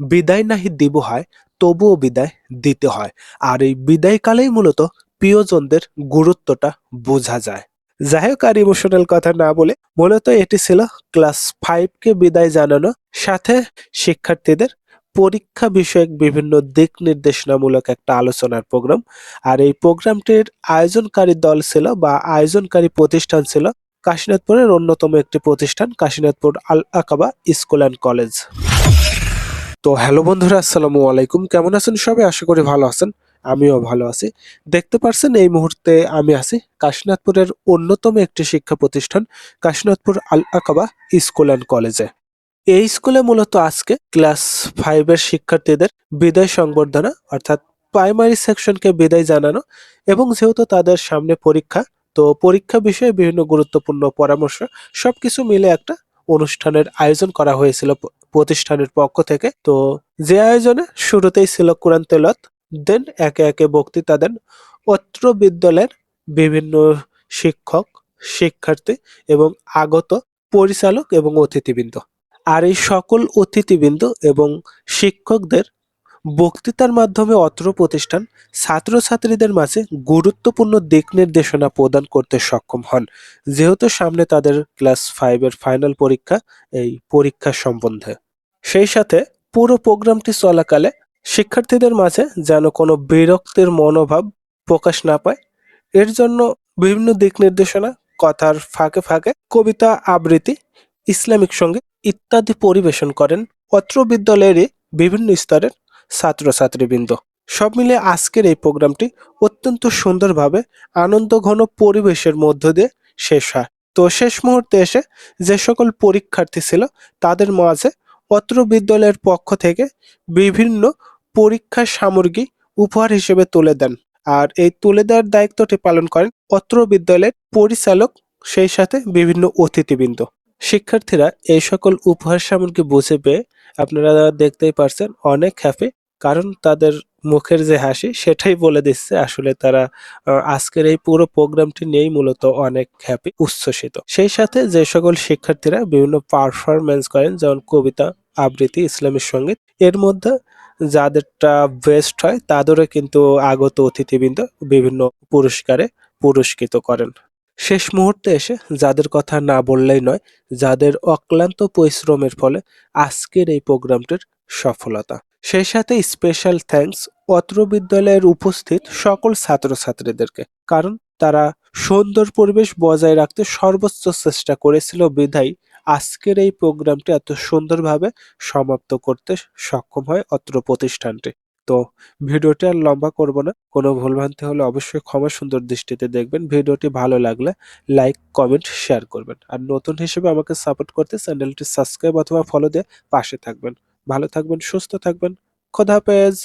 বিদায় নাহি দিব হয়, তবুও বিদায় দিতে হয়। আর এই বিদায়কালেই মূলত প্রিয়জনদের গুরুত্বটা বোঝা যায়। যাই হোক আর ইমোশনাল কথা না বলে মূলত এটি ছিল ক্লাস ফাইভ কে বিদায় জানানো। সাথে শিক্ষার্থীদের পরীক্ষা বিষয়ক বিভিন্ন দিক নির্দেশনামূলক একটা আলোচনার প্রোগ্রাম। আর এই প্রোগ্রামটির আয়োজনকারী দল ছিল বা আয়োজনকারী প্রতিষ্ঠান ছিল কাশীনাথপুরের অন্যতম একটি প্রতিষ্ঠান, Kashinathpur Al Aqaba school and college. তো হ্যালো বন্ধুরা, আসসালামু আলাইকুম। কেমন আছেন সবাই? আশা করি ভালো আছেন। আমিও ভালো আছি। দেখতে পারছেন, এই মুহূর্তে আমি আছি কাশীনাথপুরের অন্যতম একটি শিক্ষা প্রতিষ্ঠান, Kashinathpur Al Aqaba school and কলেজে। এই স্কুলে মূলত আজকে ক্লাস ফাইভের শিক্ষার্থীদের বিদায় সংবর্ধনা, অর্থাৎ প্রাইমারি সেকশনকে বিদায় জানানো এবং যেহেতু তাদের সামনে পরীক্ষা, তো পরীক্ষা বিষয়ে বিভিন্ন গুরুত্বপূর্ণ পরামর্শ সবকিছু মিলে একটা অনুষ্ঠানের আয়োজন করা হয়েছিল প্রতিষ্ঠানের পক্ষ থেকে। তো যে আয়োজনে শুরুতেই ছিল কোরআন তেলত দেন একে একে বক্তৃতা দেন অত্র বিদ্যালয়ের বিভিন্ন শিক্ষক, শিক্ষার্থী এবং আগত পরিচালক এবং অতিথিবৃন্দ। আর এই সকল অতিথিবৃন্দ এবং শিক্ষকদের বক্তৃতার মাধ্যমে অত্র প্রতিষ্ঠান ছাত্রছাত্রীদের মাঝে গুরুত্বপূর্ণ দিক নির্দেশনা প্রদান করতে সক্ষম হন। যেহেতু সামনে তাদের ক্লাস ফাইভের ফাইনাল পরীক্ষা, এই পরীক্ষা সম্বন্ধে। সেই সাথে পুরো প্রোগ্রামটি চলাকালে শিক্ষার্থীদের মাঝে যেন কোনো বিরক্তির মনোভাব প্রকাশ না পায়, এর জন্য বিভিন্ন দিক নির্দেশনা, কথার ফাঁকে ফাঁকে কবিতা আবৃত্তি, ইসলামিক সংগীত ইত্যাদি পরিবেশন করেন। অত্র বিদ্যালয়েরই বিভিন্ন স্তরের ছাত্রছাত্রীবৃন্দ। সব মিলে আজকের এই প্রোগ্রামটি অত্যন্ত সুন্দরভাবে আনন্দঘন পরিবেশের মধ্য দিয়ে শেষ হয়। তো শেষ মুহূর্তে এসে যে সকল পরীক্ষার্থী ছিল, তাদের মাঝে অত্র বিদ্যালয়ের পক্ষ থেকে বিভিন্ন পরীক্ষার সামগ্রী উপহার হিসেবে তুলে দেন। আর এই তুলে দেওয়ার দায়িত্বটি পালন করেন অত্র বিদ্যালয়ের পরিচালক, সেই সাথে বিভিন্ন অতিথিবৃন্দ। শিক্ষার্থীরা এই সকল উপহার সামগ্রী বুঝে পেয়ে আপনারা দেখতেই পারছেন অনেক হ্যাপি কারণ তাদের মুখের যে হাসি সেটাই বলে দিচ্ছে আসলে তারা আজকের এই পুরো প্রোগ্রামটি নিয়েই মূলত অনেক হ্যাপি উচ্ছ্বসিত। সেই সাথে যে সকল শিক্ষার্থীরা বিভিন্ন পারফরমেন্স করেন, যেমন কবিতা, আবৃত্তি, ইসলামী সংগীত, এর মধ্যে যাদেরটা বেস্ট হয় তাদেরও কিন্তু আগত অতিথিবৃন্দ বিভিন্ন পুরস্কারে পুরস্কৃত করেন। শেষ মুহূর্তে এসে যাদের কথা না বললেই নয়, যাদের অক্লান্ত পরিশ্রমের ফলে আজকের এই প্রোগ্রামটির সফলতা। সেই সাথে স্পেশাল থ্যাঙ্কস অত্র বিদ্যালয়ের উপস্থিত সকল ছাত্রছাত্রীদেরকে, কারণ তারা সুন্দর পরিবেশ বজায় রাখতে সর্বোচ্চ চেষ্টা করেছিল বিধায় আজকের এই প্রোগ্রামটি এত সুন্দরভাবে সমাপ্ত করতে সক্ষম হয় অত্র প্রতিষ্ঠানটি। তো ভিডিওটি আর লম্বা করব না। কোনো ভুলভ্রান্তি হলে অবশ্যই ক্ষমা সুন্দর দৃষ্টিতে দেখবেন। ভিডিওটি ভালো লাগলে লাইক, কমেন্ট, শেয়ার করবেন। আর নতুন হিসেবে আমাকে সাপোর্ট করতে চ্যানেলটি সাবস্ক্রাইব অথবা ফলো দিয়ে পাশে থাকবেন। ভালো থাকবেন, সুস্থ থাকবেন। খোদা হাফেজ।